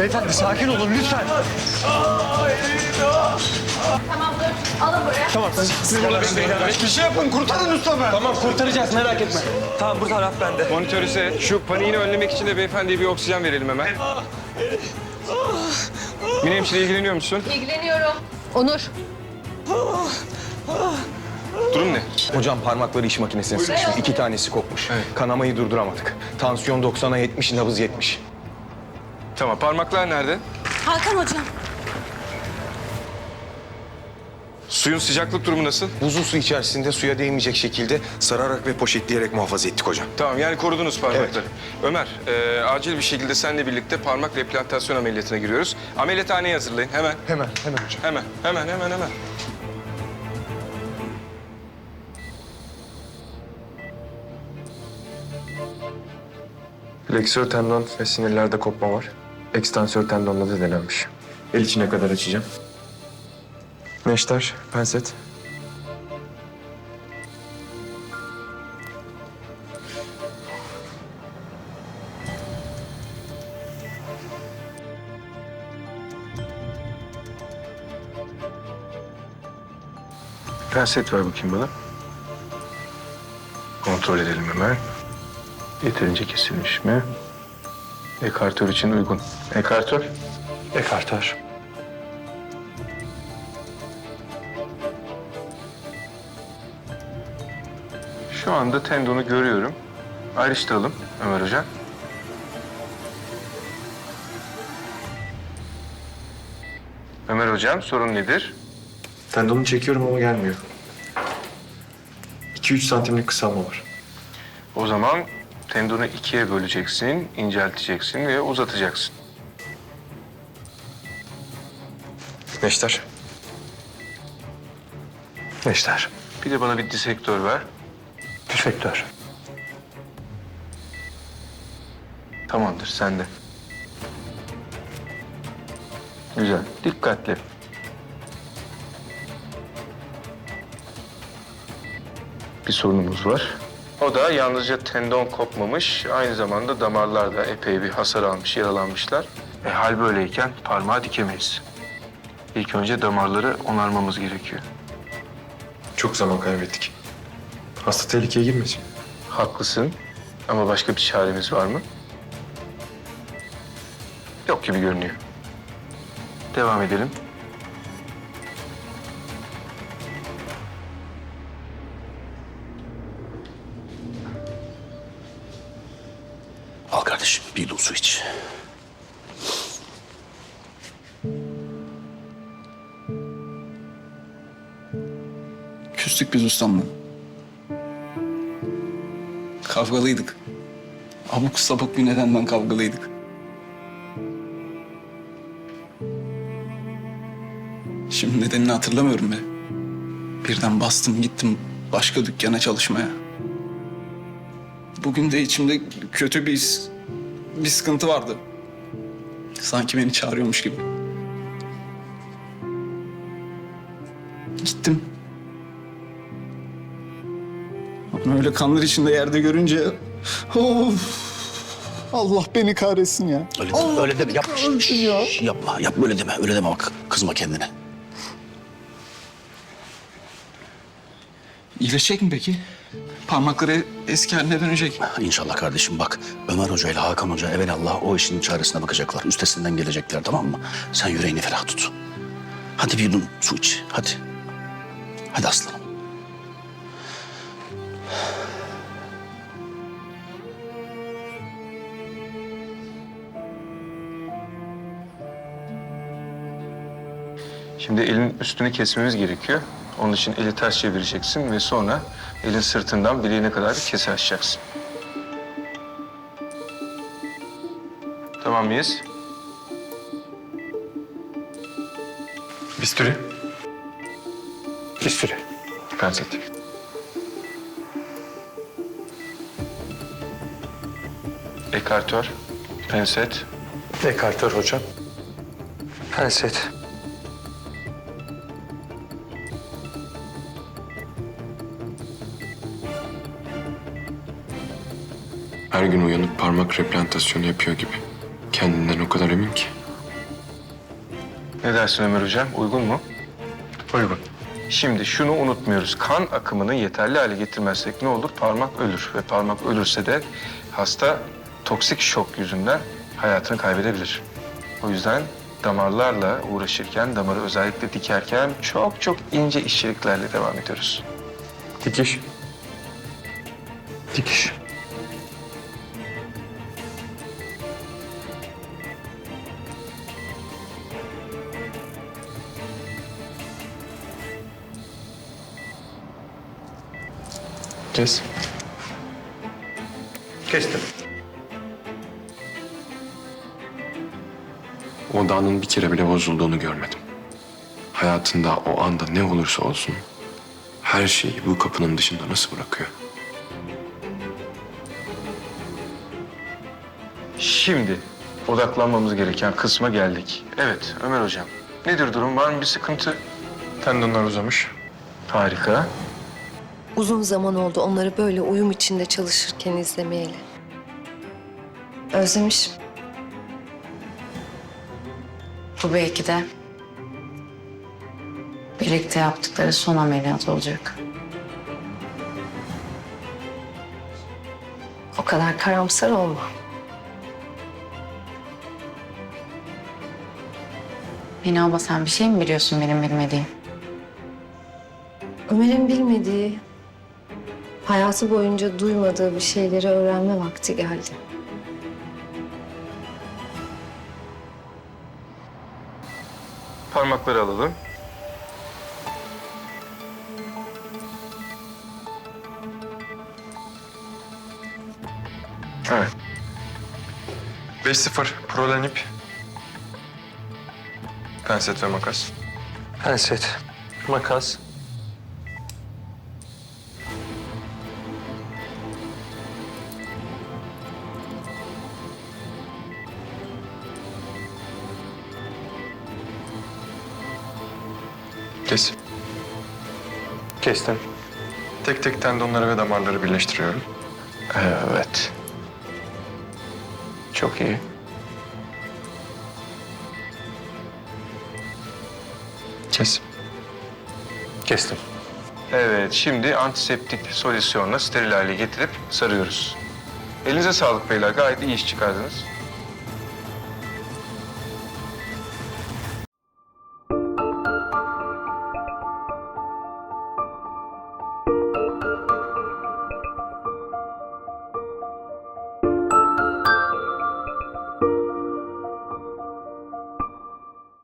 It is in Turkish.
Beyefendi sakin olun lütfen. Tamam dur. Alın buraya. Tamam siz, siz burada bekleyin. Bir şey yapın kurtarın ustamı. Tamam kurtaracağız merak etme. Tamam bu taraf bende. Monitörize şu paniğini önlemek için de beyefendiye bir oksijen verelim hemen. Mine hemşire ilgileniyor musun? İlgileniyorum. Onur. Durum ne? Hocam parmakları iş makinesine sıkışmış. İki tanesi kopmuş. Kanamayı durduramadık. Tansiyon 90'a 70, nabız 70. Tamam parmaklar nerede? Hakan hocam. Suyun sıcaklık durumu nasıl? Buzlu su içerisinde suya değmeyecek şekilde sararak ve poşetleyerek muhafaza ettik hocam. Tamam yani korudunuz parmakları. Ömer e, acil bir şekilde seninle birlikte parmak replantasyon ameliyatına giriyoruz. Ameliyathaneyi hazırlayın hemen. Hemen, hemen hocam. Hemen, hemen, hemen, hemen. Fleksör tendon ve sinirlerde kopma var. Ekstansör tendonla da denenmiş. El içine kadar açacağım. Neşter, penset. Penset ver bakayım bana. Kontrol edelim hemen. Yeterince kesilmiş mi? Ekartör için uygun. Ekartör? Ekartör. Şu anda tendonu görüyorum. Ayrıştıralım Ömer Hocam. Ömer Hocam sorun nedir? Tendonu çekiyorum ama gelmiyor. 2-3 santimlik kısalma var. O zaman tendonu ikiye böleceksin, incelteceksin ve uzatacaksın. Neşter. Neşter. Bir de bana bir disektör ver. Disektör. Tamamdır, sende. Güzel, dikkatli. bir sorunumuz var. O da yalnızca tendon kopmamış, aynı zamanda damarlarda epey bir hasar almış, yaralanmışlar. E, hal böyleyken parmağı dikemeyiz. İlk önce damarları onarmamız gerekiyor. Çok zaman kaybettik. Hasta tehlikeye girmesin. Haklısın ama başka bir çaremiz var mı? Yok gibi görünüyor. Devam edelim. Su iç. Küstük biz ustamla. Kavgalıydık. Abuk sabuk bir nedenden kavgalıydık. Şimdi nedenini hatırlamıyorum be. Birden bastım gittim başka dükkana çalışmaya. Bugün de içimde kötü bir his, bir sıkıntı vardı. Sanki beni çağırıyormuş gibi. Gittim. Onu öyle kanlar içinde yerde görünce... Of! Allah beni kahretsin ya. Öyle deme, öyle deme. Yapma. Şş, şş, yapma, yapma öyle deme. Öyle deme bak. Kızma kendine. İyileşecek mi peki? Parmakları eski haline dönecek. İnşallah kardeşim bak. Ömer Hoca ile Hakan Hoca evelallah o işin çaresine bakacaklar. Üstesinden gelecekler tamam mı? Sen yüreğini ferah tut. Hadi bir yudum su iç. Hadi. Hadi aslanım. Şimdi elin üstünü kesmemiz gerekiyor. Onun için eli ters çevireceksin ve sonra elin sırtından bileğine kadar kese açacaksın. Tamam mıyız? Bisturi. Bisturi. Penset. Ekartör. Penset. Ekartör hocam. Penset. Her gün uyanıp parmak replantasyonu yapıyor gibi. Kendinden o kadar emin ki. Ne dersin Ömer Hocam? Uygun mu? Uygun. Şimdi şunu unutmuyoruz. Kan akımını yeterli hale getirmezsek ne olur? Parmak ölür ve parmak ölürse de hasta toksik şok yüzünden hayatını kaybedebilir. O yüzden damarlarla uğraşırken, damarı özellikle dikerken çok çok ince işçiliklerle devam ediyoruz. Dikiş. Dikiş. Kes. Kestim. Odağının bir kere bile bozulduğunu görmedim. Hayatında o anda ne olursa olsun her şeyi bu kapının dışında nasıl bırakıyor? Şimdi odaklanmamız gereken kısma geldik. Evet Ömer Hocam. Nedir durum? Var mı bir sıkıntı? Tendonlar uzamış. Harika. Uzun zaman oldu onları böyle uyum içinde çalışırken izlemeyeli. Özlemişim. Bu belki de birlikte yaptıkları son ameliyat olacak. O kadar karamsar olma. Mine abla sen bir şey mi biliyorsun benim bilmediğim? Ömer'in bilmediği, hayatı boyunca duymadığı bir şeyleri öğrenme vakti geldi. Parmakları alalım. Evet. 5-0 prolenip. Penset ve makas. Penset. Makas. Kes. Kestim. Tek tek tendonları ve damarları birleştiriyorum. Evet. Çok iyi. Kes. Kestim. Evet, şimdi antiseptik solüsyonla steril hale getirip sarıyoruz. Elinize sağlık beyler, gayet iyi iş çıkardınız.